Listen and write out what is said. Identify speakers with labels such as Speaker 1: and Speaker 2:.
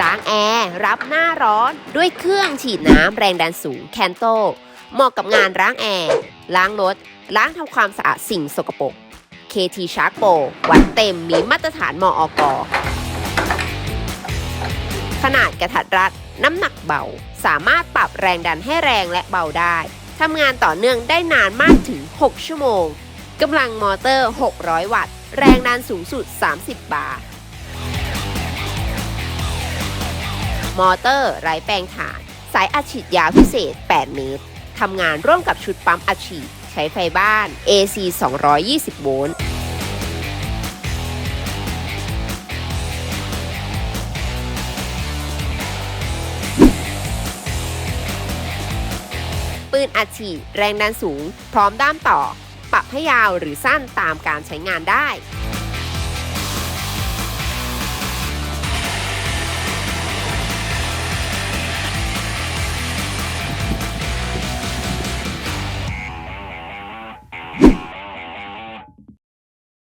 Speaker 1: ล้างแอร์ รับหน้าร้อน ด้วยเครื่องฉีดน้ำแรงดันสูงแคนโตเหมาะกับงานล้างแอร์ ล้างรถ ล้างทำความสะอาดสิ่งสกปรก KT Shark Pro วัดเต็มมีมาตรฐานมออกขนาดกระทัดรัด น้ำหนักเบา สามารถปรับแรงดันให้แรงและเบาได้ ทำงานต่อเนื่องได้นานมากถึง 6 ชั่วโมง กำลังมอเตอร์ 600 วัตต์ แรงดันสูงสุด 30 บาร์ มอเตอร์ไร้แปลงถ่าน สายอัดฉีดยาวพิเศษ 8 เมตร ทำงานร่วมกับชุดปั๊มอัดฉีด ใช้ไฟบ้าน AC 220 โวลต์ปืนอัดฉีดแรงดันสูง พร้อมด้ามต่อ ปรับให้ยาวหรือสั้นตามการใช้งานได้